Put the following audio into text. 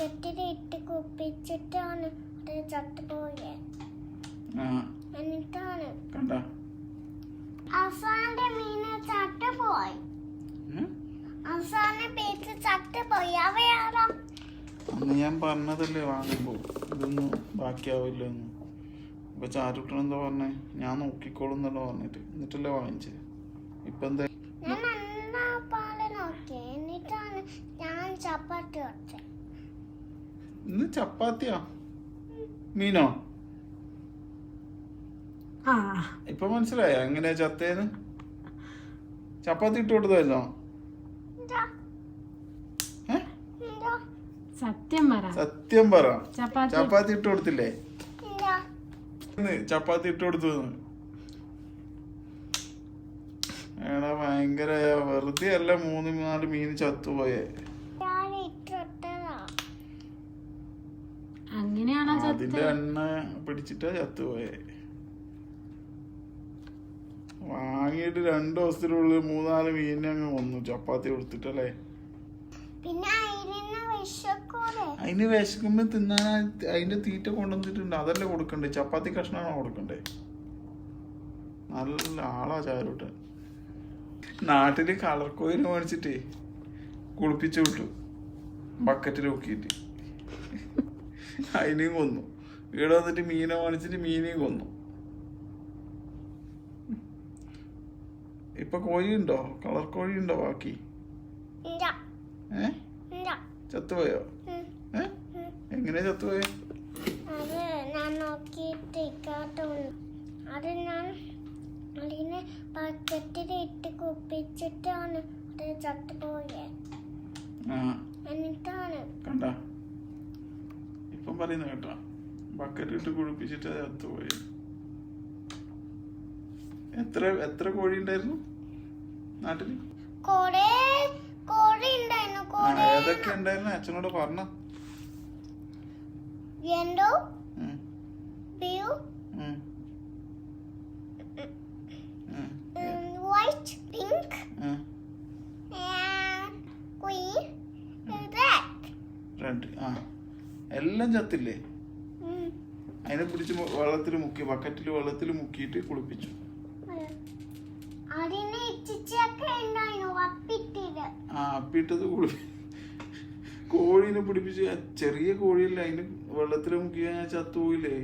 ബക്കറ്റിലിട്ട് കുപ്പിച്ചിട്ടാണ് ചത്തുപോയത് എന്നിട്ടാണ്. അവസാനത്തെ മീന് ചത്തുപോയി. അവസാന പേച്ച് ചത്തുപോയി. അന്ന് ഞാൻ പറഞ്ഞതല്ലേ വാങ്ങുമ്പോ. ഇതൊന്നും ബാക്കിയാവില്ല എന്ന്. ഇപ്പൊ ചാരുട്ടൻ എന്താ പറഞ്ഞേ? ഞാൻ നോക്കിക്കോളും എന്നല്ല പറഞ്ഞിട്ട്. എന്നിട്ടല്ലേ വാങ്ങിച്ചത്. ഇപ്പൊ എന്താ ഞാൻ എന്നാ പാൽ നോക്കി എന്നിട്ടാണ് ഞാൻ ചപ്പാത്തി വെച്ചത് ഇന്ന് ചപ്പാത്തിയാ. മീനോ? ആ. ഇപ്പൊ മനസ്സിലായോ എങ്ങനെയാ ചത്തേന്ന്? ചപ്പാത്തി ഇട്ട് കൊടുത്തായിരുന്നോ സത്യം പറ. സത്യം പറ. ചപ്പാത്തി ഇട്ട് കൊടുത്തില്ലേ? ചപ്പാത്തി ഇട്ട് കൊടുത്തു. എടാ ഭയങ്കര വെറുതെ അല്ല മൂന്ന് നാല് മീൻ ചത്തുപോയേ ഞാൻ ഇട്ടിട്ടതാ അങ്ങനെയാണോ അതിന്റെ എണ്ണ പിടിച്ചിട്ടാ ചത്തുപോയെ വാങ്ങിയിട്ട് രണ്ടു ദിവസത്തിനുള്ളിൽ മൂന്നാൽ മീനിനെ അങ്ങ് വന്നു. ചപ്പാത്തി കൊടുത്തിട്ടല്ലേ? പിന്നെ അതിന് വിശക്കുമ്പോ തിന്നാൻ അതിന്റെ തീറ്റ കൊണ്ടുവന്നിട്ടുണ്ട്. അതല്ലേ കൊടുക്കണ്ടേ? ചപ്പാത്തി കഷ്ണമാണോ കൊടുക്കണ്ടേ? നല്ല ആളാ ചാരോട്ട് നാട്ടിൽ കളർ കോയിന് മേടിച്ചിട്ടേ കുളിപ്പിച്ചു വിട്ടു. ബക്കറ്റിൽ നോക്കിയിട്ട് അതിനെയും കൊന്നു. ഇവിടെ വന്നിട്ട് മീനെ വാങ്ങിച്ചിട്ട് മീനെയും കൊന്നു. ഇപ്പൊ കോഴി ഉണ്ടോ കളർ കോഴി ഉണ്ടോ ബാക്കി? ചത്തുപോയോ ഏ? എന്താ ചത്തുപോയോ? ഉം. ഏ? എങ്ങനെയാ ചത്തുപോയെ? അത് ഞാൻ നോക്കിയിട്ട് ഇക്കാത്തോണ്ട് അത് ഞാൻ അതിനെ ബക്കറ്റിലിട്ട് കുപ്പിച്ചിട്ടാണ് അത് ചത്തുപോയത്. ആ എന്നിട്ടാണ് കണ്ട ഇപ്പം പറയുന്ന കേട്ടോ. ബക്കറ്റ് ഇട്ട് കുളിപ്പിച്ചിട്ട് അത് ചത്തുപോയി എത്ര എത്ര കോഴി ഉണ്ടായിരുന്നു കൊറേ ഏതൊക്കെ ഉണ്ടായിരുന്നു? അച്ഛനോട് പറഞ്ഞ. വൈറ്റ് പിങ്ക് റെഡ് റെഡ് ആ. എല്ലാം ചത്തില്ലേ? അതിനെ പിടിച്ച് വെള്ളത്തിൽ മുക്കി ബക്കറ്റിൽ വെള്ളത്തിൽ മുക്കിയിട്ട് കുളിപ്പിച്ചു. ആ അപ്പിട്ടത് കുളി കോഴീനെ പിടിപ്പിച്ച് ചെറിയ കോഴിയല്ലേ അതിന് വെള്ളത്തിൽ മുക്കി കഴിഞ്ഞാൽ ചത്തുപോയില്ലേ?